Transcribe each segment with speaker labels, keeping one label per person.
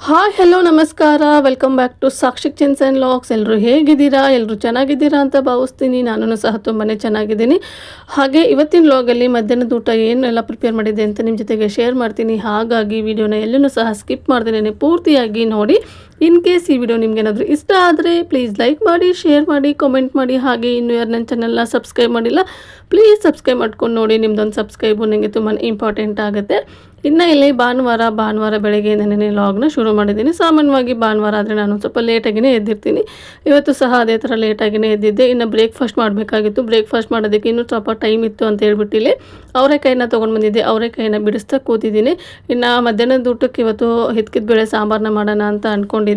Speaker 1: Hi hello ನಮಸ್ಕಾರ. Welcome back to Sakshi chins and locks ಎಲ್ಲರೂ ಹೇಗಿದ್ದೀರಾ? ಎಲ್ಲರೂ ಚೆನ್ನಾಗಿದ್ದೀರಾ ಅಂತ ಭಾವಿಸ್ತೀನಿ. ನಾನು ಸಹ ತುಂಬಾ ಚೆನ್ನಾಗಿದ್ದೀನಿ. ಹಾಗೆ ಇವತ್ತಿನ ಲಾಗಲ್ಲಿ ಮಧ್ಯಾಹ್ನದ ಊಟ ಏನೆಲ್ಲ ಪ್ರಿಪೇರ್ ಮಾಡಿದೆ ಅಂತ ನಿಮ್ಮ ಜೊತೆಗೆ ಶೇರ್ ಮಾಡ್ತೀನಿ. ಹಾಗಾಗಿ ವಿಡಿಯೋನ ಎಲ್ಲೂ ಸಹ ಸ್ಕಿಪ್ ಮಾಡ್ದೇನೆ ಪೂರ್ತಿಯಾಗಿ ನೋಡಿ. ಇನ್ ಕೇಸ್ ಈ ವಿಡಿಯೋ ನಿಮ್ಗೆ ಏನಾದರೂ ಇಷ್ಟ ಆದರೆ ಪ್ಲೀಸ್ ಲೈಕ್ ಮಾಡಿ ಶೇರ್ ಮಾಡಿ ಕಮೆಂಟ್ ಮಾಡಿ. ಹಾಗೆ ಇನ್ನು ಯಾರು ನನ್ನ ಚಾನಲ್ನ ಸಬ್ಸ್ಕ್ರೈಬ್ ಮಾಡಿಲ್ಲ ಪ್ಲೀಸ್ ಸಬ್ಸ್ಕ್ರೈಬ್ ಮಾಡ್ಕೊಂಡು ನೋಡಿ. ನಿಮ್ದೊಂದು ಸಬ್ಸ್ಕ್ರೈಬು ನನಗೆ ತುಂಬಾ ಇಂಪಾರ್ಟೆಂಟ್ ಆಗುತ್ತೆ. ಇನ್ನು ಇಲ್ಲಿ ಭಾನುವಾರ ಭಾನುವಾರ ಬೆಳಗ್ಗೆ ನಾನೇ ಲಾಗ್ನ ಶುರು ಮಾಡಿದ್ದೀನಿ. ಸಾಮಾನ್ಯವಾಗಿ ಭಾನುವಾರ ಆದರೆ ನಾನು ಸ್ವಲ್ಪ ಲೇಟಾಗಿಯೇ ಎದ್ದಿರ್ತೀನಿ. ಇವತ್ತು ಸಹ ಅದೇ ಥರ ಲೇಟಾಗಿಯೇ ಎದ್ದಿದ್ದೆ. ಇನ್ನು ಬ್ರೇಕ್ಫಾಸ್ಟ್ ಮಾಡಬೇಕಾಗಿತ್ತು. ಬ್ರೇಕ್ಫಾಸ್ಟ್ ಮಾಡೋದಕ್ಕೆ ಇನ್ನೂ ಸ್ವಲ್ಪ ಟೈಮ್ ಇತ್ತು ಅಂತ ಹೇಳ್ಬಿಟ್ಟು ಇಲ್ಲಿ ಅವರೆಕಾಯಿನ ತೊಗೊಂಡು ಬಂದಿದ್ದೆ. ಅವರೆಕಾಯಿನ ಬಿಡಿಸ್ತಾ ಕೂತಿದ್ದೀನಿ. ಇನ್ನು ಮಧ್ಯಾಹ್ನದ ಊಟಕ್ಕೆ ಇವತ್ತು ಹಿತ್ಕಿದ ಬೇಳೆ ಸಾಂಬಾರನ್ನ ಮಾಡೋಣ ಅಂತ ಅಂದ್ಕೊಂಡಿದ್ದೆ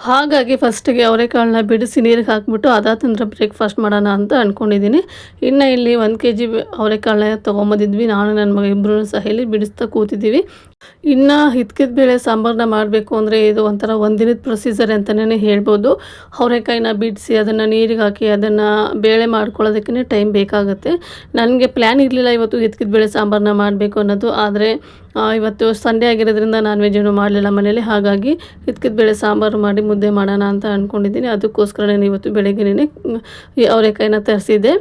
Speaker 1: ಹಾಗಾಗಿ ಫಸ್ಟಿಗೆ ಅವರೆಕಾಳನ್ನ ಬಿಡಿಸಿ ನೀರಿಗೆ ಹಾಕ್ಬಿಟ್ಟು ಅದಾತಂದ್ರೆ ಬ್ರೇಕ್ಫಾಸ್ಟ್ ಮಾಡೋಣ ಅಂತ ಅಂದ್ಕೊಂಡಿದ್ದೀನಿ ಇನ್ನು ಇಲ್ಲಿ ಒಂದು ಕೆ ಜಿ ಅವರೆಕಾಳನ್ನ ತೊಗೊಂಬಂದಿದ್ವಿ. ನಾನು, ನನ್ನ ಮಗ ಇಬ್ಬರೂ ಸಹ ಇಲ್ಲಿ ಬಿಡಿಸ್ತಾ ಕೂತಿದ್ದೀವಿ. ಇನ್ನು ಹಿತ್ಕಿದ ಬೇಳೆ ಸಾಂಬಾರನ್ನ ಮಾಡಬೇಕು ಅಂದರೆ ಇದು ಒಂಥರ ಒಂದಿನದ ಪ್ರೊಸೀಜರ್ ಅಂತಲೇ ಹೇಳ್ಬೋದು. ಅವರೆಕಾಯಿನ ಬಿಡಿಸಿ ಅದನ್ನು ನೀರಿಗೆ ಹಾಕಿ ಅದನ್ನು ಬೇಳೆ ಮಾಡ್ಕೊಳ್ಳೋದಕ್ಕೇ ಟೈಮ್ ಬೇಕಾಗುತ್ತೆ. ನನಗೆ ಪ್ಲ್ಯಾನ್ ಇರಲಿಲ್ಲ ಇವತ್ತು ಹಿತ್ಕಿದ ಬೇಳೆ ಸಾಂಬಾರನ್ನ ಮಾಡಬೇಕು ಅನ್ನೋದು. ಆದರೆ ಇವತ್ತು ಸಂಡೇ ಆಗಿರೋದ್ರಿಂದ ನಾನ್ ವೆಜ್ ಮಾಡಲಿಲ್ಲ ಮನೇಲಿ. ಹಾಗಾಗಿ ಹಿತ್ಕಿದ ಬೇಳೆ ಸಾಂಬಾರು ಮಾಡಿ ಮುದ್ದೆ ಮಾಡೋಣ ಅಂತ ಅಂದ್ಕೊಂಡಿದ್ದೀನಿ ನಾನು ಇವತ್ತು ಬೆಳಗ್ಗೆನೇ ಅವರೆಕಾಯಿನ ತರಿಸಿದ್ದೆ.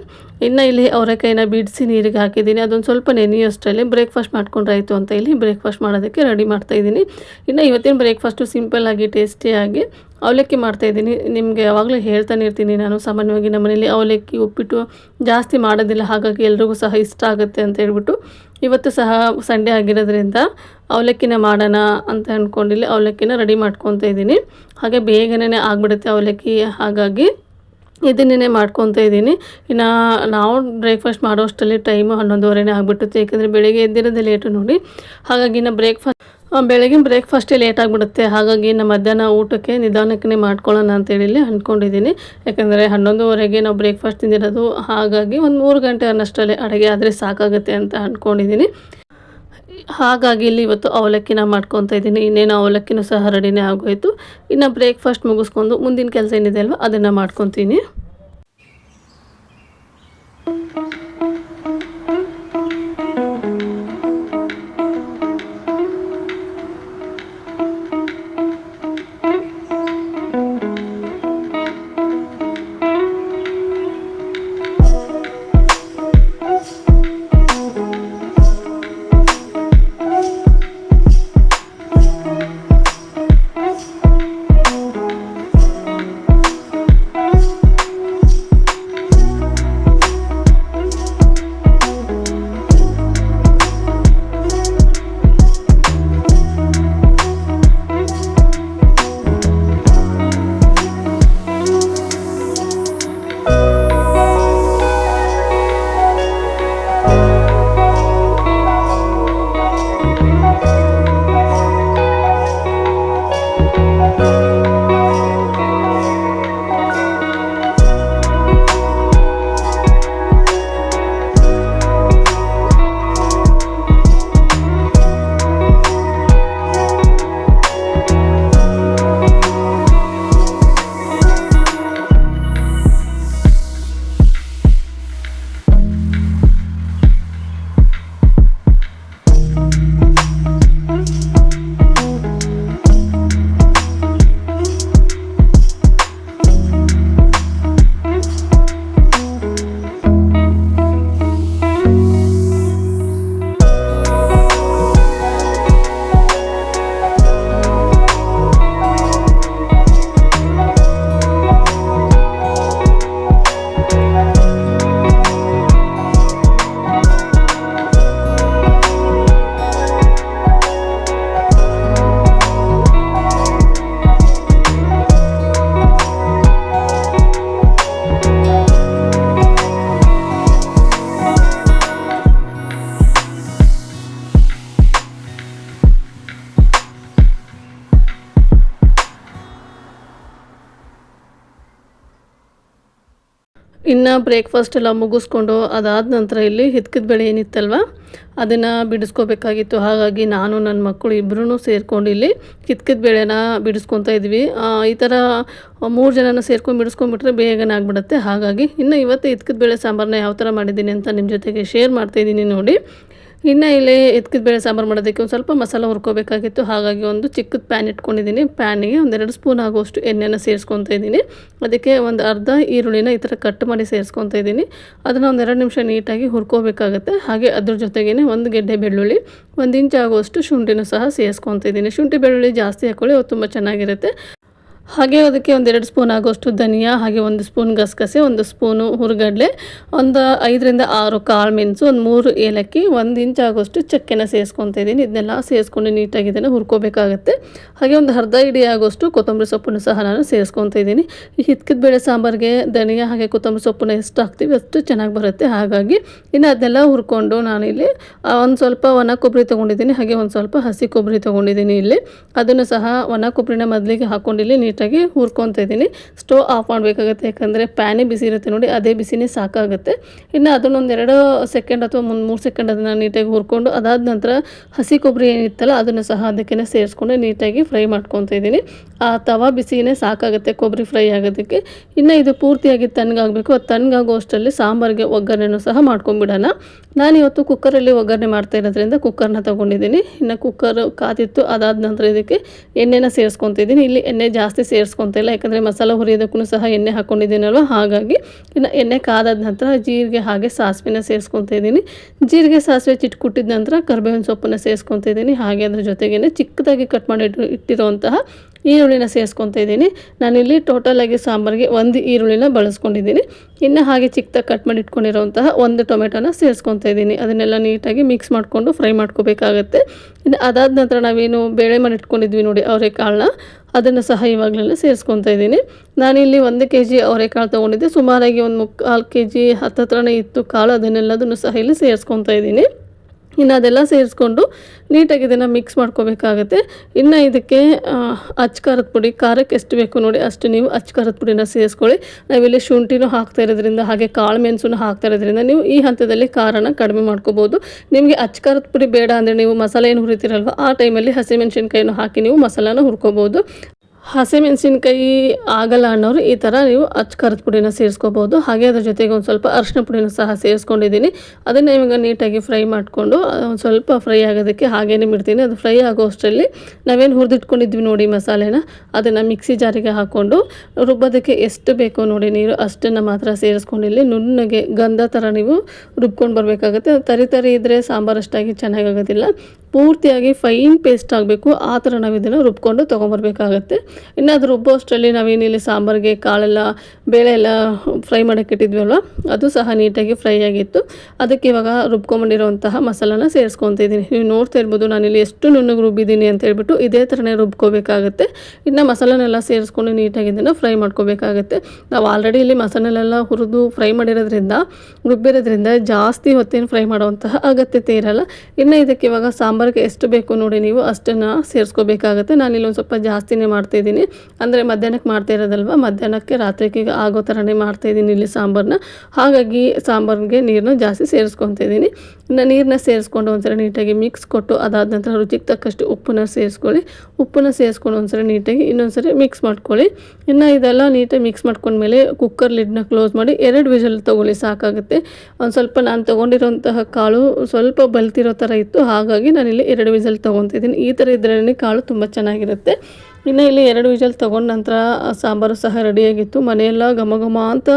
Speaker 1: ಇನ್ನು ಇಲ್ಲಿ ಅವರೆಕಾಯಿನ ಬಿಡಿಸಿ ನೀರಿಗೆ ಹಾಕಿದ್ದೀನಿ. ಅದೊಂದು ಸ್ವಲ್ಪ ನೆನೆಯೋಷ್ಟರಲ್ಲಿ ಬ್ರೇಕ್ಫಾಸ್ಟ್ ಮಾಡ್ಕೊಂಡ್ರಾಯಿತು ಅಂತ ಇಲ್ಲಿ ಬ್ರೇಕ್ಫಾಸ್ಟ್ ಮಾಡೋದಕ್ಕೆ ರೆಡಿ ಮಾಡ್ತಾಯಿದ್ದೀನಿ ಇನ್ನು ಇವತ್ತಿನ ಬ್ರೇಕ್ಫಾಸ್ಟು ಸಿಂಪಲ್ಲಾಗಿ ಟೇಸ್ಟಿಯಾಗಿ ಅವಲಕ್ಕಿ ಮಾಡ್ತಾಯಿದ್ದೀನಿ ನಿಮಗೆ ಯಾವಾಗಲೂ ಹೇಳ್ತಾನೆ ಇರ್ತೀನಿ ನಾನು, ಸಾಮಾನ್ಯವಾಗಿ ನಮ್ಮ ಮನೇಲಿ ಅವಲಕ್ಕಿ, ಉಪ್ಪಿಟ್ಟು ಜಾಸ್ತಿ ಮಾಡೋದಿಲ್ಲ. ಹಾಗಾಗಿ ಎಲ್ರಿಗೂ ಸಹ ಇಷ್ಟ ಆಗುತ್ತೆ ಅಂತ ಹೇಳ್ಬಿಟ್ಟು ಇವತ್ತು ಸಹ ಸಂಡೇ ಆಗಿರೋದ್ರಿಂದ ಅವಲಕ್ಕಿನ ಮಾಡೋಣ ಅಂತ ಅಂದ್ಕೊಂಡಿಲ್ಲಿ ಅವಲಕ್ಕಿನ ರೆಡಿ ಮಾಡ್ಕೊತಾ ಇದ್ದೀನಿ. ಹಾಗೆ ಬೇಗನೆ ಆಗಿಬಿಡುತ್ತೆ ಅವಲಕ್ಕಿ. ಹಾಗಾಗಿ ಇದನ್ನೇ ಮಾಡ್ಕೊತ ಇದ್ದೀನಿ. ಇನ್ನು ನಾವು ಬ್ರೇಕ್ಫಾಸ್ಟ್ ಮಾಡೋಷ್ಟರಲ್ಲಿ ಟೈಮು ಹನ್ನೊಂದುವರೆನೇ ಆಗಿಬಿಟ್ಟಿತ್ತು. ಏಕೆಂದರೆ ಬೆಳಿಗ್ಗೆ ಎದ್ದಿರೋದೇ ಲೇಟು ನೋಡಿ. ಹಾಗಾಗಿ ಇನ್ನು ಬ್ರೇಕ್ಫಾಸ್ಟ್ ಬೆಳಗ್ಗೆ ಬ್ರೇಕ್ಫಾಸ್ಟೇ ಲೇಟ್ ಆಗಿಬಿಡುತ್ತೆ. ಹಾಗಾಗಿ ನಮ್ಮ ಮಧ್ಯಾಹ್ನ ಊಟಕ್ಕೆ ನಿಧಾನಕ್ಕೆ ಮಾಡ್ಕೊಳ್ಳೋಣ ಅಂತೇಳಿ ಅಂದ್ಕೊಂಡಿದ್ದೀನಿ. ಯಾಕಂದರೆ ಹನ್ನೊಂದುವರೆಗೆ ನಾವು ಬ್ರೇಕ್ಫಾಸ್ಟ್ ತಿಂದಿರೋದು. ಹಾಗಾಗಿ ಒಂದು ಮೂರು ಗಂಟೆ ಅನ್ನಷ್ಟರಲ್ಲಿ ಅಡುಗೆ ಆದರೆ ಸಾಕಾಗುತ್ತೆ ಅಂತ ಅಂದ್ಕೊಂಡಿದ್ದೀನಿ. ಹಾಗಾಗಿ ಇಲ್ಲಿ ಇವತ್ತು ಅವಲಕ್ಕಿನ ಮಾಡ್ಕೊತಾ ಇದ್ದೀನಿ. ಇನ್ನೇನು ಅವಲಕ್ಕಿನೂ ಸಹ ರೆಡಿನೇ ಆಗೋಯ್ತು. ಇನ್ನು ಬ್ರೇಕ್ಫಾಸ್ಟ್ ಮುಗಿಸ್ಕೊಂಡು ಮುಂದಿನ ಕೆಲಸ ಏನಿದೆ ಅಲ್ವ, ಅದನ್ನು ಮಾಡ್ಕೊತೀನಿ. ಇನ್ನು ಬ್ರೇಕ್ಫಾಸ್ಟ್ ಎಲ್ಲ ಮುಗಿಸ್ಕೊಂಡು ಅದಾದ ನಂತರ ಇಲ್ಲಿ ಹಿತ್ಕಿದ ಬೆಳೆ ಏನಿತ್ತಲ್ವ? ಅದನ್ನು ಬಿಡಿಸ್ಕೋಬೇಕಾಗಿತ್ತು. ಹಾಗಾಗಿ ನಾನು ನನ್ನ ಮಕ್ಕಳು ಇಬ್ಬರೂ ಸೇರ್ಕೊಂಡು ಇಲ್ಲಿ ಕಿತ್ಕಿದ ಬೆಳೆನ ಬಿಡಿಸ್ಕೊತಾ ಇದ್ವಿ. ಈ ಥರ ಮೂರು ಜನನ ಸೇರ್ಕೊಂಡು ಬಿಡಿಸ್ಕೊಂಡ್ಬಿಟ್ರೆ ಬೇಗನೆ ಆಗಿಬಿಡುತ್ತೆ. ಹಾಗಾಗಿ ಇನ್ನು ಇವತ್ತು ಹಿತ್ಕಿದ ಬೇಳೆ ಸಾಂಬಾರನ್ನ ಯಾವ ಥರ ಮಾಡಿದ್ದೀನಿ ಅಂತ ನಿಮ್ಮ ಜೊತೆಗೆ ಶೇರ್ ಮಾಡ್ತಾಯಿದ್ದೀನಿ ನೋಡಿ. ಇನ್ನು ಇಲ್ಲಿ ಎತ್ಕಿದ ಬೇಳೆ ಸಾಂಬಾರು ಮಾಡೋದಕ್ಕೆ ಒಂದು ಸ್ವಲ್ಪ ಮಸಾಲ ಹುರ್ಕೋಬೇಕಾಗಿತ್ತು. ಹಾಗಾಗಿ ಒಂದು ಚಿಕ್ಕದ ಪ್ಯಾನ್ ಇಟ್ಕೊಂಡಿದ್ದೀನಿ. ಪ್ಯಾನಿಗೆ ಒಂದೆರಡು ಸ್ಪೂನ್ ಆಗುವಷ್ಟು ಎಣ್ಣೆನ ಸೇರಿಸ್ಕೊತಾ ಇದ್ದೀನಿ. ಅದಕ್ಕೆ ಒಂದು ಅರ್ಧ ಈರುಳ್ಳಿನ ಈ ಥರ ಕಟ್ ಮಾಡಿ ಸೇರಿಸ್ಕೊತಾ ಇದ್ದೀನಿ. ಅದನ್ನು ಒಂದೆರಡು ನಿಮಿಷ ನೀಟಾಗಿ ಹುರ್ಕೋಬೇಕಾಗುತ್ತೆ. ಹಾಗೆ ಅದ್ರ ಜೊತೆಗೇ ಒಂದು ಗೆಡ್ಡೆ ಬೆಳ್ಳುಳ್ಳಿ, ಒಂದು ಇಂಚು ಆಗುವಷ್ಟು ಶುಂಠಿನೂ ಸಹ ಸೇರಿಸ್ಕೊತಾ ಇದ್ದೀನಿ. ಶುಂಠಿ ಬೆಳ್ಳುಳ್ಳಿ ಜಾಸ್ತಿ ಹಾಕೊಳ್ಳಿ, ಅದು ತುಂಬ ಚೆನ್ನಾಗಿರುತ್ತೆ. ಹಾಗೆ ಅದಕ್ಕೆ ಒಂದೆರಡು ಸ್ಪೂನ್ ಆಗೋಷ್ಟು ಧನಿಯಾ, ಹಾಗೆ ಒಂದು ಸ್ಪೂನ್ ಗಸಗಸೆ, ಒಂದು ಸ್ಪೂನು ಹುರುಗಡಲೆ, ಒಂದು ಐದರಿಂದ ಆರು ಕಾಳು ಮೆಣಸು, ಒಂದು ಮೂರು ಏಲಕ್ಕಿ, ಒಂದು ಇಂಚ್ ಆಗೋಷ್ಟು ಚಕ್ಕೆನ ಸೇರಿಸ್ಕೊತಾ ಇದ್ದೀನಿ ಇದನ್ನೆಲ್ಲ ಸೇರಿಸ್ಕೊಂಡು ನೀಟಾಗಿ ಇದನ್ನು ಹುರ್ಕೋಬೇಕಾಗತ್ತೆ. ಹಾಗೆ ಒಂದು ಅರ್ಧ ಇಡಿ ಆಗೋಷ್ಟು ಕೊತ್ತಂಬರಿ ಸೊಪ್ಪನ್ನು ಸಹ ನಾನು ಸೇರಿಸ್ಕೊತಾ ಇದ್ದೀನಿ ಹಿತ್ಕಿದ ಬೇಳೆ ಸಾಂಬಾರಿಗೆ ಧನಿಯಾ ಹಾಗೆ ಕೊತ್ತಂಬರಿ ಸೊಪ್ಪನ್ನು ಎಷ್ಟು ಹಾಕ್ತೀವಿ ಅಷ್ಟು ಚೆನ್ನಾಗಿ ಬರುತ್ತೆ. ಹಾಗಾಗಿ ಇನ್ನು ಅದನ್ನೆಲ್ಲ ಹುರ್ಕೊಂಡು ನಾನು ಇಲ್ಲಿ ಒಂದು ಸ್ವಲ್ಪ ಒಣ ಕೊಬ್ಬರಿ ತೊಗೊಂಡಿದ್ದೀನಿ ಹಾಗೆ ಒಂದು ಸ್ವಲ್ಪ ಹಸಿ ಕೊಬ್ಬರಿ ತೊಗೊಂಡಿದ್ದೀನಿ ಇಲ್ಲಿ. ಅದನ್ನು ಸಹ ಒಣ ಕೊಬ್ಬರಿನ ಮೊದಲಿಗೆ ಹಾಕ್ಕೊಂಡಿಲ್ಲಿ ನೀಟಾಗಿ ಹುರ್ಕೊತಾ ಇದ್ದೀನಿ. ಸ್ಟೋವ್ ಆಫ್ ಮಾಡಬೇಕಾಗುತ್ತೆ, ಯಾಕಂದರೆ ಪ್ಯಾನೇ ಬಿಸಿ ಇರುತ್ತೆ ನೋಡಿ, ಅದೇ ಬಿಸಿನೇ ಸಾಕಾಗುತ್ತೆ. ಇನ್ನು ಅದನ್ನೊಂದೆರಡು ಸೆಕೆಂಡ್ ಅಥವಾ ಒಂದು ಮೂರು ಸೆಕೆಂಡ್ ಅದನ್ನು ನೀಟಾಗಿ ಹುರ್ಕೊಂಡು, ಅದಾದ ನಂತರ ಹಸಿ ಕೊಬ್ಬರಿ ಏನಿತ್ತಲ್ಲ, ಅದನ್ನು ಸಹ ಅದಕ್ಕೆ ಸೇರಿಸ್ಕೊಂಡು ನೀಟಾಗಿ ಫ್ರೈ ಮಾಡ್ಕೊತ ಇದ್ದೀನಿ. ಆ ತವಾ ಬಿಸಿನೇ ಸಾಕಾಗುತ್ತೆ, ಕೊಬ್ಬರಿ ಫ್ರೈ ಆಗೋದಕ್ಕೆ. ಇನ್ನು ಇದು ಪೂರ್ತಿಯಾಗಿ ತಣ್ಣಗಾಗಬೇಕು. ಅದು ತಣ್ಣಗಾಗೋ ಅಷ್ಟರಲ್ಲಿ ಸಾಂಬಾರಿಗೆ ಒಗ್ಗರಣೆನೂ ಸಹ ಮಾಡ್ಕೊಂಬಿಡೋಣ ನಾನು ಇವತ್ತು ಕುಕ್ಕರಲ್ಲಿ ಒಗ್ಗರಣೆ ಮಾಡ್ತಾ ಇರೋದ್ರಿಂದ ಕುಕ್ಕರ್ನ ತೊಗೊಂಡಿದ್ದೀನಿ. ಇನ್ನು ಕುಕ್ಕರ್ ಕಾದಿತ್ತು, ಅದಾದ ನಂತರ ಇದಕ್ಕೆ ಎಣ್ಣೆನ ಸೇರಿಸ್ಕೊತಿದ್ದೀನಿ ಇಲ್ಲಿ ಎಣ್ಣೆ ಜಾಸ್ತಿ ಸೇರಿಸ್ಕೊತ ಇಲ್ಲ, ಯಾಕಂದರೆ ಮಸಾಲ ಹುರಿಯೋದಕ್ಕೂ ಸಹ ಎಣ್ಣೆ ಹಾಕ್ಕೊಂಡಿದ್ದೀನಲ್ವ ಹಾಗಾಗಿ ಇನ್ನು ಎಣ್ಣೆ ಕಾದಾದ ನಂತರ ಜೀರಿಗೆ ಹಾಗೆ ಸಾಸಿವೆನ ಸೇರಿಸ್ಕೊತ ಇದ್ದೀನಿ. ಜೀರಿಗೆ ಸಾಸಿವೆ ಚಿಟ್ಕುಟ್ಟಿದ ನಂತರ ಕರ್ಬೇವಿನ ಸೊಪ್ಪನ್ನು ಸೇರಿಸ್ಕೊತ ಇದ್ದೀನಿ. ಹಾಗೆ ಅದ್ರ ಜೊತೆಗೇ ಚಿಕ್ಕದಾಗಿ ಕಟ್ ಮಾಡಿ ಇಟ್ಟಿರುವಂತಹ ಈರುಳ್ಳಿನ ಸೇರಿಸ್ಕೊತ ಇದ್ದೀನಿ. ನಾನಿಲ್ಲಿ ಟೋಟಲಾಗಿ ಸಾಂಬಾರಿಗೆ ಒಂದು ಈರುಳ್ಳಿನ ಬಳಸ್ಕೊಂಡಿದ್ದೀನಿ. ಇನ್ನು ಹಾಗೆ ಚಿಕ್ಕದಾಗಿ ಕಟ್ ಮಾಡಿ ಇಟ್ಕೊಂಡಿರೋಂತಹ ಒಂದು ಟೊಮೆಟೊನ ಸೇರಿಸ್ಕೊತ ಇದ್ದೀನಿ. ಅದನ್ನೆಲ್ಲ ನೀಟಾಗಿ ಮಿಕ್ಸ್ ಮಾಡಿಕೊಂಡು ಫ್ರೈ ಮಾಡ್ಕೋಬೇಕಾಗತ್ತೆ. ಇನ್ನು ಅದಾದ ನಂತರ ನಾವೇನು ಬೇಳೆ ಮಾಡಿ ಇಟ್ಕೊಂಡಿದ್ವಿ ನೋಡಿ ಅವರೆಕಾಳನ್ನ ಅದನ್ನು ಸಹ ಇವಾಗಲೆಲ್ಲ ಸೇರಿಸ್ಕೊತಾ ಇದ್ದೀನಿ. ನಾನಿಲ್ಲಿ ಒಂದು ಕೆ ಜಿ ಅವರೆಕಾಳು ತೊಗೊಂಡಿದ್ದೆ. ಸುಮಾರಾಗಿ ಒಂದು ಮುಕ್ಕಾಲು ಕೆ ಜಿ ಹತ್ತತ್ರನೇ ಇತ್ತು ಕಾಳು. ಅದನ್ನೆಲ್ಲದನ್ನು ಸಹ ಇಲ್ಲಿ ಸೇರಿಸ್ಕೊತಾ ಇದ್ದೀನಿ. ಇನ್ನು ಅದೆಲ್ಲ ಸೇರಿಸ್ಕೊಂಡು ನೀಟಾಗಿ ಇದನ್ನು ಮಿಕ್ಸ್ ಮಾಡ್ಕೋಬೇಕಾಗತ್ತೆ. ಇನ್ನು ಇದಕ್ಕೆ ಅಚ್ಚ ಖಾರದ ಪುಡಿ, ಖಾರಕ್ಕೆ ಎಷ್ಟು ಬೇಕು ನೋಡಿ ಅಷ್ಟು ನೀವು ಅಚ್ಚ ಖಾರದ ಪುಡಿನ ಸೇರಿಸ್ಕೊಳ್ಳಿ. ನಾವಿಲ್ಲಿ ಶುಂಠಿನೂ ಹಾಕ್ತಾ ಇರೋದ್ರಿಂದ, ಹಾಗೆ ಕಾಳು ಮೆಣಸನ್ನು ಹಾಕ್ತಾ ಇರೋದ್ರಿಂದ ನೀವು ಈ ಹಂತದಲ್ಲಿ ಖಾರನ ಕಡಿಮೆ ಮಾಡ್ಕೋಬೋದು. ನಿಮಗೆ ಅಚ್ಚ ಖಾರದ ಪುಡಿ ಬೇಡ ಅಂದರೆ ನೀವು ಮಸಾಲೆ ಏನು ಹುರಿತೀರಲ್ವ, ಆ ಟೈಮಲ್ಲಿ ಹಸಿಮೆಣಸಿನ್ಕಾಯಿನೂ ಹಾಕಿ ನೀವು ಮಸಾಲಾನ ಹುರ್ಕೋಬೋದು. ಹಸಿಮೆಣಸಿನ್ಕಾಯಿ ಆಗಲ್ಲ ಅನ್ನೋರು ಈ ಥರ ನೀವು ಅಚ್ಚ ಕರದ ಪುಡಿನ ಸೇರಿಸ್ಕೋಬೋದು. ಹಾಗೆ ಅದ್ರ ಜೊತೆಗೆ ಒಂದು ಸ್ವಲ್ಪ ಅರಿಶಿನ ಪುಡಿನ ಸಹ ಸೇರಿಸ್ಕೊಂಡಿದ್ದೀನಿ. ಅದನ್ನು ಇವಾಗ ನೀಟಾಗಿ ಫ್ರೈ ಮಾಡಿಕೊಂಡು ಒಂದು ಸ್ವಲ್ಪ ಫ್ರೈ ಆಗೋದಕ್ಕೆ ಹಾಗೇನೆ ಬಿಡ್ತೀನಿ ಅದು ಫ್ರೈ ಆಗೋ ಅಷ್ಟರಲ್ಲಿ ನಾವೇನು ಹುರಿದಿಟ್ಕೊಂಡಿದ್ವಿ ನೋಡಿ ಮಸಾಲೆನ, ಅದನ್ನು ಮಿಕ್ಸಿ ಜಾರಿಗೆ ಹಾಕ್ಕೊಂಡು ರುಬ್ಬೋದಕ್ಕೆ ಎಷ್ಟು ಬೇಕೋ ನೋಡಿ ನೀರು ಅಷ್ಟನ್ನು ಮಾತ್ರ ಸೇರಿಸ್ಕೊಂಡಿಲ್ಲಿ ನುಣ್ಣಗೆ ಗಂಧ ಥರ ನೀವು ರುಬ್ಕೊಂಡು ಬರಬೇಕಾಗುತ್ತೆ. ತರಿ ತರಿ ಇದ್ದರೆ ಸಾಂಬಾರು ಅಷ್ಟಾಗಿ ಚೆನ್ನಾಗಾಗೋದಿಲ್ಲ. ಪೂರ್ತಿಯಾಗಿ ಫೈನ್ ಪೇಸ್ಟ್ ಆಗಬೇಕು. ಆ ಥರ ನಾವು ಇದನ್ನು ರುಬ್ಕೊಂಡು ತೊಗೊಂಬರ್ಬೇಕಾಗತ್ತೆ. ಇನ್ನು ಅದು ರುಬ್ಬೋ ಅಷ್ಟರಲ್ಲಿ ನಾವೇನಿಲ್ಲ ಸಾಂಬಾರಿಗೆ ಕಾಳೆಲ್ಲ, ಬೇಳೆ ಎಲ್ಲ ಫ್ರೈ ಮಾಡೋಕ್ಕೆ ಇಟ್ಟಿದ್ವಲ್ವ? ಅದು ಸಹ ನೀಟಾಗಿ ಫ್ರೈ ಆಗಿತ್ತು. ಅದಕ್ಕೆ ಇವಾಗ ರುಬ್ಕೊಂಬಂಡಿರುವಂತಹ ಮಸಾಲಾನ ಸೇರಿಸ್ಕೊತಿದ್ದೀನಿ ನೀವು ನೋಡ್ತಾ ಇರ್ಬೋದು, ನಾನಿಲ್ಲಿ ಎಷ್ಟು ನುಣ್ಣಗೆ ರುಬ್ಬಿದ್ದೀನಿ ಅಂತ ಹೇಳ್ಬಿಟ್ಟು ಇದೇ ಥರನೇ ರುಬ್ಕೋಬೇಕಾಗತ್ತೆ. ಇನ್ನು ಮಸಾಲನೆಲ್ಲ ಸೇರಿಸ್ಕೊಂಡು ನೀಟಾಗಿ ಇದನ್ನು ಫ್ರೈ ಮಾಡ್ಕೋಬೇಕಾಗತ್ತೆ. ನಾವು ಆಲ್ರೆಡಿ ಇಲ್ಲಿ ಮಸಾಲೆಲ್ಲ ಹುರಿದು ಫ್ರೈ ಮಾಡಿರೋದ್ರಿಂದ, ರುಬ್ಬಿರೋದ್ರಿಂದ ಜಾಸ್ತಿ ಹೊತ್ತೇನು ಫ್ರೈ ಮಾಡುವಂತಹ ಅಗತ್ಯತೆ ಇರಲ್ಲ. ಇನ್ನು ಇದಕ್ಕೆ ಇವಾಗ ಸಾಂಬಾರಿಗೆ ಎಷ್ಟು ಬೇಕು ನೋಡಿ ನೀವು ಅಷ್ಟನ್ನು ಸೇರಿಸ್ಕೋಬೇಕಾಗತ್ತೆ. ನಾನು ಒಂದು ಸ್ವಲ್ಪ ಜಾಸ್ತಿನೇ ಮಾಡ್ತಾಯಿದ್ದೀನಿ ಅಂದರೆ ಮಧ್ಯಾಹ್ನಕ್ಕೆ ಮಾಡ್ತಾ ಇರೋದಲ್ವ? ಮಧ್ಯಾಹ್ನಕ್ಕೆ ರಾತ್ರಿಗೆ ಆಗೋ ಥರನೇ ಮಾಡ್ತಾಯಿದ್ದೀನಿ ಇಲ್ಲಿ ಸಾಂಬಾರನ್ನ ಹಾಗಾಗಿ ಸಾಂಬಾರಿಗೆ ನೀರನ್ನ ಜಾಸ್ತಿ ಸೇರಿಸ್ಕೊತಾ ಇದ್ದೀನಿ. ಇನ್ನು ನೀರನ್ನ ಸೇರಿಸ್ಕೊಂಡು ಒಂದ್ಸಲ ನೀಟಾಗಿ ಮಿಕ್ಸ್ ಕೊಟ್ಟು ಅದಾದ ನಂತರ ರುಚಿಗೆ ತಕ್ಕಷ್ಟು ಉಪ್ಪನ್ನ ಸೇರಿಸ್ಕೊಳ್ಳಿ. ಉಪ್ಪನ್ನ ಸೇರಿಸ್ಕೊಂಡು ಒಂದ್ಸಲ ನೀಟಾಗಿ ಇನ್ನೊಂದ್ಸರಿ ಮಿಕ್ಸ್ ಮಾಡ್ಕೊಳ್ಳಿ. ಇನ್ನು ಇದೆಲ್ಲ ನೀಟಾಗಿ ಮಿಕ್ಸ್ ಮಾಡ್ಕೊಂಡ್ಮೇಲೆ ಕುಕ್ಕರ್ ಲಿಡ್ನ ಕ್ಲೋಸ್ ಮಾಡಿ ಎರಡು ವಿಷಲ್ ತೊಗೊಳ್ಳಿ, ಸಾಕಾಗುತ್ತೆ. ಒಂದು ಸ್ವಲ್ಪ ನಾನು ತೊಗೊಂಡಿರೋಂತಹ ಕಾಳು ಸ್ವಲ್ಪ ಬಲ್ತಿರೋ ಥರ ಇತ್ತು, ಹಾಗಾಗಿ ನಾನಿಲ್ಲಿ ಎರಡು ವಿಜಲ್ ತೊಗೊತಿದ್ದೀನಿ. ಈ ಥರ ಇದ್ರೇ ಕಾಳು ತುಂಬ ಚೆನ್ನಾಗಿರುತ್ತೆ. ಇನ್ನು ಇಲ್ಲಿ ಎರಡು ವಿಜಲ್ ತೊಗೊಂಡ ನಂತರ ಸಾಂಬಾರು ಸಹ ರೆಡಿಯಾಗಿತ್ತು. ಮನೆಯೆಲ್ಲ ಘಮ ಘಮ ಅಂತ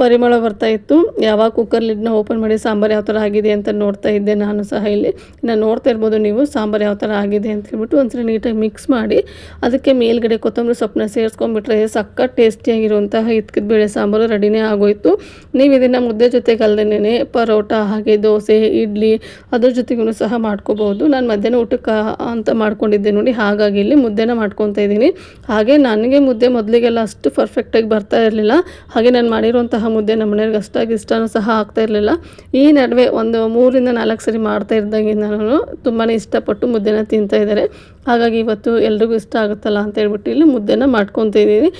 Speaker 1: ಪರಿಮಳ ಬರ್ತಾ ಇತ್ತು. ಯಾವಾಗ ಕುಕ್ಕರ್ ಲಿಡ್ನ ಓಪನ್ ಮಾಡಿ ಸಾಂಬಾರು ಯಾವ ಥರ ಆಗಿದೆ ಅಂತ ನೋಡ್ತಾ ಇದ್ದೆ ನಾನು ಸಹ ಇಲ್ಲಿ. ನಾನು ನೋಡ್ತಾ ಇರ್ಬೋದು ನೀವು ಸಾಂಬಾರು ಯಾವ ಥರ ಆಗಿದೆ ಅಂತ ಹೇಳ್ಬಿಟ್ಟು ಒಂದ್ಸರಿ ನೀಟಾಗಿ ಮಿಕ್ಸ್ ಮಾಡಿ, ಅದಕ್ಕೆ ಮೇಲ್ಗಡೆ ಕೊತ್ತಂಬರಿ ಸೊಪ್ಪನ್ನ ಸೇರಿಸ್ಕೊಂಡ್ಬಿಟ್ರೆ ಸಕ್ಕ ಟೇಸ್ಟಿಯಾಗಿರುವಂತಹ ಇತ್ಕಿದ ಬೇಳೆ ಸಾಂಬಾರು ರೆಡಿನೇ ಆಗೋಯಿತು. ನೀವು ಇದನ್ನು ಮುದ್ದೆ ಜೊತೆಗೆ ಅಲ್ಲದೇ ಪರೋಟ, ಹಾಗೆ ದೋಸೆ, ಇಡ್ಲಿ ಅದ್ರ ಜೊತೆಗೂ ಸಹ ಮಾಡ್ಕೋಬಹುದು. ನಾನು ಮಧ್ಯಾಹ್ನ ಊಟಕ್ಕೆ ಅಂತ ಮಾಡ್ಕೊಂಡಿದ್ದೆ ನೋಡಿ, ಹಾಗಾಗಿ ಇಲ್ಲಿ ಮುದ್ದೆನ ಮಾಡ್ಕೊತ ಇದ್ದೀನಿ. ಹಾಗೆ ನನಗೆ ಮುದ್ದೆ ಮೊದಲಿಗೆಲ್ಲ ಅಷ್ಟು ಪರ್ಫೆಕ್ಟಾಗಿ ಬರ್ತಾ ಇರಲಿಲ್ಲ. ಹಾಗೆ ನಾನು ಮಾಡಿರುವಂತಹ ಮುದ್ದೆ ನಮ್ಮ ಮನೆಯವ್ರಿಗೆ ಅಷ್ಟಾಗಿ ಇಷ್ಟನೂ ಸಹ ಆಗ್ತಾ ಇರಲಿಲ್ಲ. ಈ ನಡುವೆ ಒಂದು ಮೂರಿಂದ ನಾಲ್ಕು ಸರಿ ಮಾಡ್ತಾ ಇದ್ದಂಗೆ ನಾನು ತುಂಬಾ ಇಷ್ಟಪಟ್ಟು ಮುದ್ದೆನ ತಿಂತಾ ಇದ್ದಾರೆ. ಹಾಗಾಗಿ ಇವತ್ತು ಎಲ್ರಿಗೂ ಇಷ್ಟ ಆಗುತ್ತಲ್ಲ ಅಂತ ಹೇಳ್ಬಿಟ್ಟು ಇಲ್ಲಿ ಮುದ್ದೆನ ಮಾಡ್ಕೊತಿದ್ದೀನಿ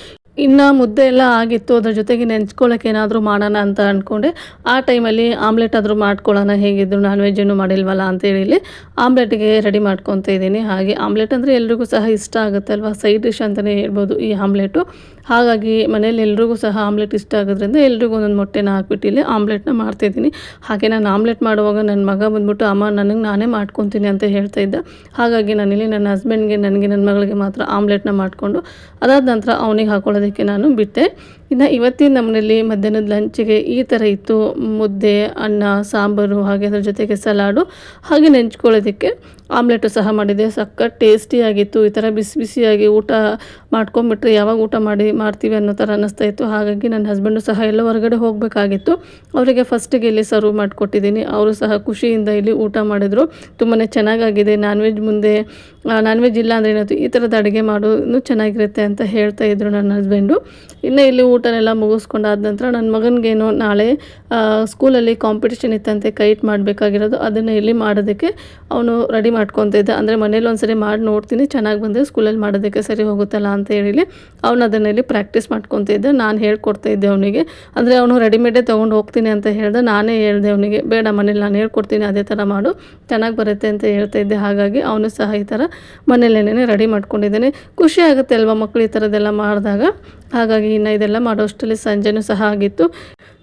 Speaker 1: ಇನ್ನು ಮುದ್ದೆ ಎಲ್ಲ ಆಗಿತ್ತು, ಅದ್ರ ಜೊತೆಗೆ ನೆಂಚ್ಕೊಳ್ಳೋಕೆ ಏನಾದರೂ ಮಾಡೋಣ ಅಂತ ಅಂದ್ಕೊಂಡೆ ಆ ಟೈಮಲ್ಲಿ ಆಮ್ಲೆಟ್ ಆದರೂ ಮಾಡ್ಕೊಳ್ಳೋಣ, ಹೇಗಿದ್ರು ನಾನ್ ವೆಜ್ಜನ್ನು ಮಾಡಿಲ್ವಲ್ಲ ಅಂತೇಳಿ ಇಲ್ಲಿ ಆಮ್ಲೆಟ್ಗೆ ರೆಡಿ ಮಾಡ್ಕೊತ ಇದ್ದೀನಿ. ಹಾಗೆ ಆಮ್ಲೆಟ್ ಅಂದರೆ ಎಲ್ರಿಗೂ ಸಹ ಇಷ್ಟ ಆಗುತ್ತೆ ಅಲ್ವಾ? ಸೈಡ್ ಡಿಶ್ ಅಂತಲೇ ಹೇಳ್ಬೋದು ಈ ಆಮ್ಲೆಟು. ಹಾಗಾಗಿ ಮನೇಲಿ ಎಲ್ರಿಗೂ ಸಹ ಆಮ್ಲೆಟ್ ಇಷ್ಟ ಆಗೋದ್ರಿಂದ ಎಲ್ರಿಗೂ ಒಂದೊಂದು ಮೊಟ್ಟೆನ ಹಾಕ್ಬಿಟ್ಟು ಇಲ್ಲಿ ಆಮ್ಲೆಟ್ನ ಮಾಡ್ತಿದ್ದೀನಿ ಹಾಗೆ ನಾನು ಆಮ್ಲೆಟ್ ಮಾಡುವಾಗ ನನ್ನ ಮಗ ಬಂದ್ಬಿಟ್ಟು, ಅಮ್ಮ, ನನಗೆ ನಾನೇ ಮಾಡ್ಕೊತೀನಿ ಅಂತ ಹೇಳ್ತಾ ಇದ್ದ. ಹಾಗಾಗಿ ನಾನಿಲ್ಲಿ ನನ್ನ ಹಸ್ಬೆಂಡ್ಗೆ ನನಗೆ ನನ್ನ ಮಗಳಿಗೆ ಮಾತ್ರ ಆಮ್ಲೆಟ್ನ ಮಾಡಿಕೊಂಡು ಅದಾದ ನಂತರ ಅವನಿಗೆ ಹಾಕೊಳ್ಳೋದಕ್ಕೆ ನಾನು ಬಿಟ್ಟೆ. ಇನ್ನು ಇವತ್ತಿನ ನಮ್ಮನೇಲಿ ಮಧ್ಯಾಹ್ನದ ಲಂಚಿಗೆ ಈ ಥರ ಇತ್ತು. ಮುದ್ದೆ, ಅನ್ನ, ಸಾಂಬಾರು ಹಾಗೆ ಅದ್ರ ಜೊತೆಗೆ ಸಲಾಡು ಹಾಗೆ ನೆಂಚ್ಕೊಳ್ಳೋದಕ್ಕೆ ಆಮ್ಲೆಟು ಸಹ ಮಾಡಿದೆ. ಸಖತ್ ಟೇಸ್ಟಿಯಾಗಿತ್ತು ಈ ಥರ ಬಿಸಿ ಬಿಸಿಯಾಗಿ ಊಟ ಮಾಡ್ಕೊಂಬಿಟ್ರೆ ಯಾವಾಗ ಊಟ ಮಾಡಿ ಮಾಡ್ತೀವಿ ಅನ್ನೋ ಥರ ಅನ್ನಿಸ್ತಾ ಇತ್ತು. ಹಾಗಾಗಿ ನನ್ನ ಹಸ್ಬೆಂಡು ಸಹ ಎಲ್ಲ ಹೊರಗಡೆ ಹೋಗಬೇಕಾಗಿತ್ತು. ಅವರಿಗೆ ಫಸ್ಟಿಗೆ ಇಲ್ಲಿ ಸರ್ವ್ ಮಾಡಿಕೊಟ್ಟಿದ್ದೀನಿ. ಅವರು ಸಹ ಖುಷಿಯಿಂದ ಇಲ್ಲಿ ಊಟ ಮಾಡಿದರು. ತುಂಬಾ ಚೆನ್ನಾಗಾಗಿದೆ. ನಾನ್ ವೆಜ್ ಮುಂದೆ ನಾನ್ ವೆಜ್ ಇಲ್ಲ ಅಂದರೆ ಏನಾಯ್ತು ಈ ಥರದ ಅಡುಗೆ ಮಾಡೋದು ಚೆನ್ನಾಗಿರುತ್ತೆ ಅಂತ ಹೇಳ್ತಾ ಇದ್ರು ನನ್ನ ಹಸ್ಬೆಂಡು. ಇನ್ನು ಇಲ್ಲಿ ಊಟನೆಲ್ಲ ಮುಗಿಸ್ಕೊಂಡಾದ ನಂತರ ನನ್ನ ಮಗನಿಗೇನು ನಾಳೆ ಸ್ಕೂಲಲ್ಲಿ ಕಾಂಪಿಟೇಷನ್ ಇತ್ತಂತೆ ಕೈಟ್ ಮಾಡಬೇಕಾಗಿರೋದು, ಅದನ್ನು ಇಲ್ಲಿ ಮಾಡೋದಕ್ಕೆ ಅವನು ರೆಡಿ ಮಾಡ್ಕೊತಿದ್ದ ಅಂದರೆ ಮನೇಲಿ ಒಂದ್ಸರಿ ಮಾಡಿ ನೋಡ್ತೀನಿ, ಚೆನ್ನಾಗಿ ಬಂದರೆ ಸ್ಕೂಲಲ್ಲಿ ಮಾಡೋದಕ್ಕೆ ಸರಿ ಹೋಗುತ್ತಲ್ಲ ಅಂತ ಹೇಳಿ ಅವನು ಅದನ್ನು ಇಲ್ಲಿ ಪ್ರಾಕ್ಟೀಸ್ ಮಾಡ್ಕೊತಿದ್ದೆ ನಾನು ಹೇಳ್ಕೊಡ್ತಾ ಇದ್ದೆ ಅವನಿಗೆ. ಅಂದರೆ ಅವನು ರೆಡಿಮೇಡೇ ತೊಗೊಂಡು ಹೋಗ್ತೀನಿ ಅಂತ ಹೇಳ್ದೆ. ನಾನೇ ಹೇಳಿದೆ ಅವನಿಗೆ, ಬೇಡ ಮನೇಲಿ ನಾನು ಹೇಳ್ಕೊಡ್ತೀನಿ, ಅದೇ ಥರ ಮಾಡು. ಚೆನ್ನಾಗಿ ಬರುತ್ತೆ ಅಂತ ಹೇಳ್ತಾ ಇದ್ದೆ. ಹಾಗಾಗಿ ಅವನು ಸಹ ಈ ಥರ ಮನೇಲೇನೇ ರೆಡಿ ಮಾಡ್ಕೊಂಡಿದ್ದೇನೆ. ಖುಷಿ ಆಗುತ್ತೆ ಅಲ್ವಾ ಮಕ್ಕಳು ಈ ಥರದ್ದೆಲ್ಲ ಮಾಡಿದಾಗ? ಹಾಗಾಗಿ ಇನ್ನು ಇದೆಲ್ಲ ಮಾಡೋಷ್ಟರಲ್ಲಿ ಸಂಜೆನೂ ಸಹ ಆಗಿತ್ತು.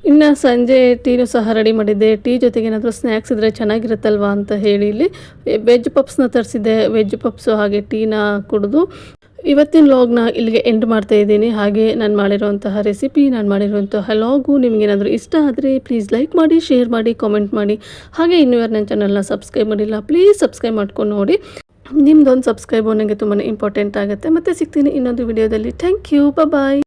Speaker 1: ಇನ್ನು ಸಂಜೆ ಟೀನು ಸಹ ರೆಡಿ ಮಾಡಿದ್ದೆ. ಟೀ ಜೊತೆಗೆ ಏನಾದರೂ ಸ್ನ್ಯಾಕ್ಸ್ ಇದ್ದರೆ ಚೆನ್ನಾಗಿರುತ್ತಲ್ವಾ ಅಂತ ಹೇಳಿ ಇಲ್ಲಿ ವೆಜ್ ಪಪ್ಸ್ನ ತರಿಸಿದ್ದೆ. ವೆಜ್ ಪಪ್ಸು ಹಾಗೆ ಟೀನ ಕುಡಿದು ಇವತ್ತಿನ ಲಾಗ್ನ ಇಲ್ಲಿಗೆ ಎಂಡ್ ಮಾಡ್ತಾ ಇದ್ದೀನಿ. ಹಾಗೆ ನಾನು ಮಾಡಿರುವಂತಹ ರೆಸಿಪಿ ನಾನು ಮಾಡಿರುವಂತಹ ಲಾಗು ನಿಮಗೇನಾದರೂ ಇಷ್ಟ ಆದರೆ ಪ್ಲೀಸ್ ಲೈಕ್ ಮಾಡಿ ಶೇರ್ ಮಾಡಿ ಕಾಮೆಂಟ್ ಮಾಡಿ. ಹಾಗೆ ಇನ್ನೂ ಯಾರು ನನ್ನ ಚಾನಲ್ನ ಸಬ್ಸ್ಕ್ರೈಬ್ ಮಾಡಿಲ್ಲ ಪ್ಲೀಸ್ ಸಬ್ಸ್ಕ್ರೈಬ್ ಮಾಡ್ಕೊಂಡು ನೋಡಿ. ನಿಮ್ಮದೊಂದು ಸಬ್ಸ್ಕ್ರೈಬ್ ನನಗೆ ತುಂಬಾ ಇಂಪಾರ್ಟೆಂಟ್ ಆಗುತ್ತೆ. ಮತ್ತೆ ಸಿಗ್ತೀನಿ ಇನ್ನೊಂದು ವಿಡಿಯೋದಲ್ಲಿ ಥ್ಯಾಂಕ್ ಯು ಬಾಯ್